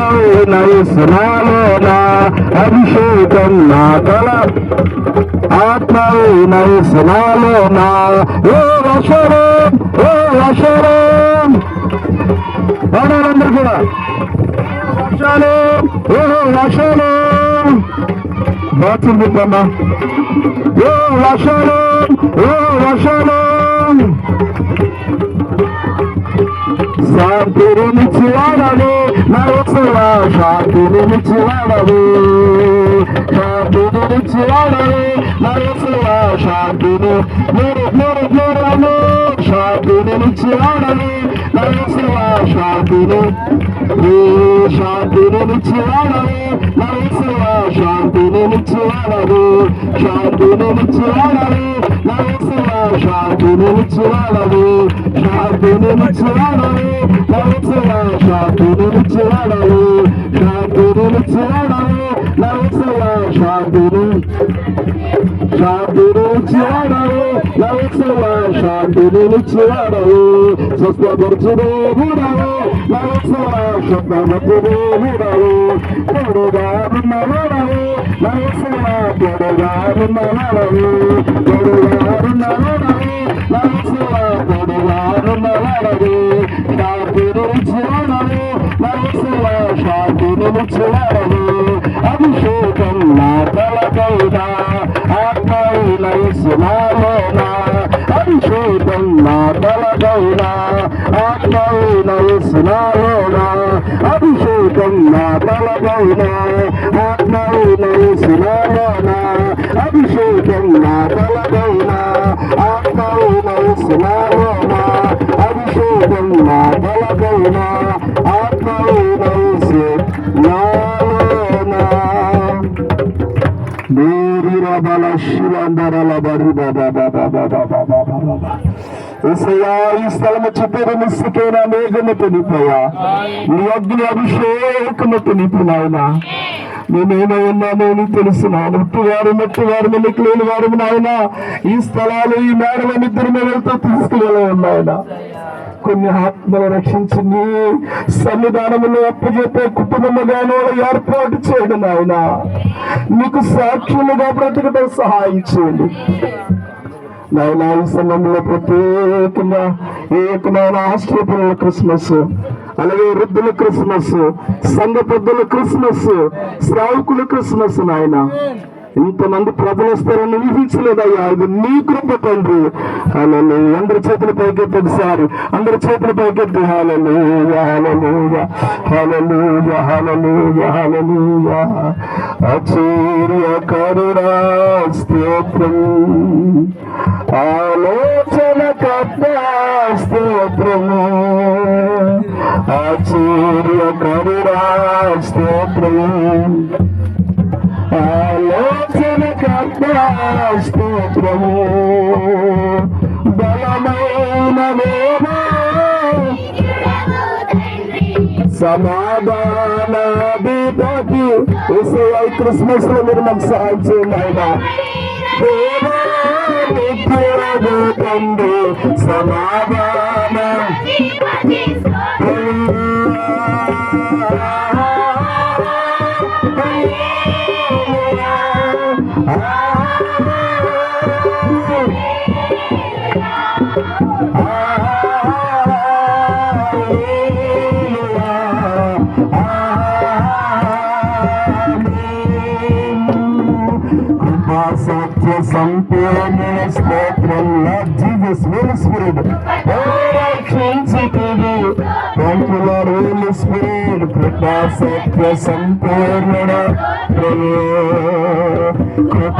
ఆత్మీయ స్నాలోన అభిషేకం నా తల ఆత్మీయ స్నాలోన ఏ వశరం ఏ వశరం పాడాలందరూ కూడా వర్షాలు ఏ వర్షాలు బాత్రూమ్ చెప్పమ్మా ఏ వర్షాలు ఏ వర్షాలు శాంతిని మిచ్చివాడని నరసవా శాంతిని మిచ్చివాడని శాంతిని మిచ్చివాడని నరసవా శాంతిని మూడు మూడు మూడు అను శాంతిని మిచ్చివాడని నరసవా శాంతిని ఈ శాంతిని మిచ్చివాడని నరసవా శాంతిని మిచ్చివాడని శాంతిని మిచ్చివాడని నరసవా şartının çıraları Şartının çıraları Lavıtsıya şartının çıraları Şartının çıraları Lavıtsıya şartının Şartının çıraları Lavıtsıya şartının çıraları Sosla borçunu vuralı Lavıtsıya şartını vuralı Doğrudan vuralı Lavıtsıya doğrudan vuralı Doğrudan ఉన్నవాడవు శాంతిని ఇచ్చివాడవు నరసవా శాంతిని ఇచ్చివాడవు అభిషేకం నా తలకైనా ఆత్మీయుల అభిషేకం నా తలకైనా ఆత్మీయుల స్నాలోన అభిషేకం నా తలకైనా ఆత్మీయుల అభిషేకం నా తలకైనా ఈ స్థలము చుట్టూ నిస్సుకైన మేఘముతో నింపయ్యా నీ అగ్ని అభిషేకముతో నింపు నాయన ఉన్నామో నీకు తెలుసు నా మట్టువారు మట్టువారు మెల్లికి లేని వారు నాయన ఈ స్థలాలు ఈ మేడల ఇద్దరు వెళ్తూ తీసుకువెళ్ళవన్నాయన కొన్ని ఆత్మలు రక్షించి నీ సన్నిధానములో అప్పచెప్పే కుటుంబముగాను ఏర్పాటు చేయడం నాయనా. నీకు సాక్షులుగా బ్రతకడం సహాయం చేయండి. నాయన ఈ సమయంలో ప్రత్యేకంగా ఏకమైన ఆశ్రయపురుల క్రిస్మస్ అలాగే వృద్ధుల క్రిస్మస్ సంఘ పెద్దల క్రిస్మస్ శ్రావకుల క్రిస్మస్ నాయన. ఇంతమంది ప్రజలు వస్తారని ఊహించలేదయ్యా. ఇది నీ కృప తండ్రి. అలానే అందరి చేతుల పైకెత్తి ఒకసారి. అందరి చేతుల పైకెత్తి. హాలూయ హాలూయ హాలూయ హాలూయ హాలూయ అచూర్య కరుణా స్తోత్రం. ఆలోచన కథ స్తోత్రము. ఆచూర్య కరుణా స్తోత్రము ఆలోచన స్తోత్రము. బలమైన వేమో సమాధాన దీపకి ఏసఐ క్రిస్మస్లో మీరు మాకు సహాయం చేయండి ఆయన. తండ్రి సమాధాన. సత్య సంపూర్ణ స్తోత్రం జీసస్ హోలీ స్పిరిట్ రక్షించుతుంది థ్యాంక్ హోలీ స్పిరిట్ కృపా సత్య సంపూర్ణ కృప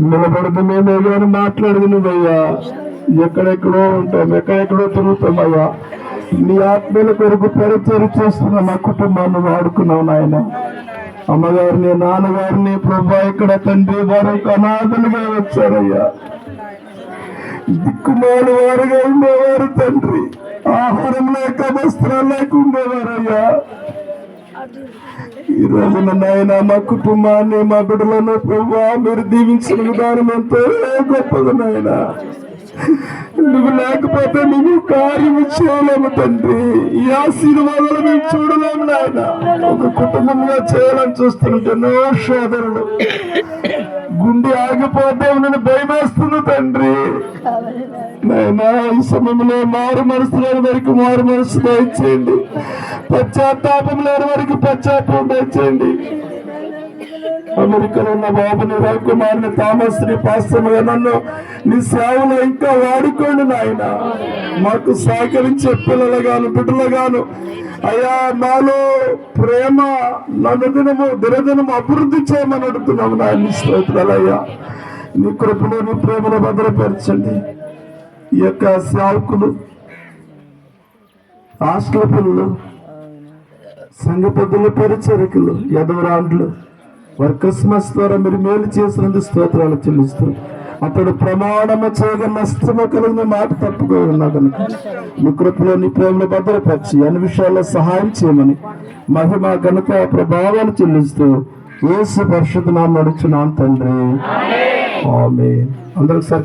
నిలబడదమేమో కానీ మాట్లాడదు నువ్వయ్యా. ఎక్కడెక్కడో ఉంటాం ఎక్కడెక్కడో తిరుగుతామయ్యా. నీ ఆత్మీయుల కొరకు పెరచేరు చేస్తున్న నా కుటుంబాన్ని వాడుకున్నావు నాయన. అమ్మగారిని నాన్నగారిని ప్రభా ఇక్కడ తండ్రి వారు అనాథలుగా వచ్చారయ్యా. దిక్కుమాలి వారుగా ఉండేవారు తండ్రి. ఆహారం లేక వస్త్రాలు లేక ఉండేవారయ్యా. ఈ రోజున నాయన మా కుటుంబాన్ని మా బిడ్డలను ప్రభా మీరు దీవించిన విధానం ఎంతో గొప్పది నాయన. నువ్వు లేకపోతే నువ్వు కార్యము చేయలేము తండ్రి. ఈ ఆశీర్వాదాలు మేము చూడలేము నాయన. ఒక కుటుంబంగా చేయాలని చూస్తుంటే ఎన్నో సోదరుడు గుండె ఆగిపోతే నన్ను భయమేస్తుంది తండ్రి. నాయనా ఈ సమయంలో మారు మనసు లేని వరకు మారు మనసు దయచేయండి. పశ్చాత్తాపం లేని వరకు పశ్చాత్తాపం దయచేయండి. అమెరికాలో ఉన్న బాబుని రవికుమార్ని థామస్ని పాస్తముగా నన్ను నీ సేవలో ఇంకా వాడుకోండి నాయన. మాకు సహకరించే బిడ్డలు గాను అయ్యా నాలో ప్రేమ నన్ను దినము దినదినము అభివృద్ధి చేయమని అడుగుతున్నాము నాయన స్తోత్రాలయ్యా నీ కృపలో నీ ప్రేమను భద్రపరచండి. ఈ యొక్క సేవకులు హాస్టల్ పిల్లలు సంఘ పెద్దల పరిచరికలు యదవరాండ్లు వారి క్రిస్మస్ ద్వారా మీరు మేలు చేసినందుకు స్తోత్రాలు చెల్లిస్తూ అతడు ప్రమాణము చేయగా నష్టము కలిగిన మాట తప్పుగా ఉన్నా కనుక నీ కృపలో నీ ప్రేమను భద్రపరిచి అన్ని విషయాల్లో సహాయం చేయమని మహిమ కనుక ప్రభావాలు చెల్లిస్తూ వేసు పరిషత్ నామ నడుచున్నాం తండ్రి. ఆమె అందరికి సరి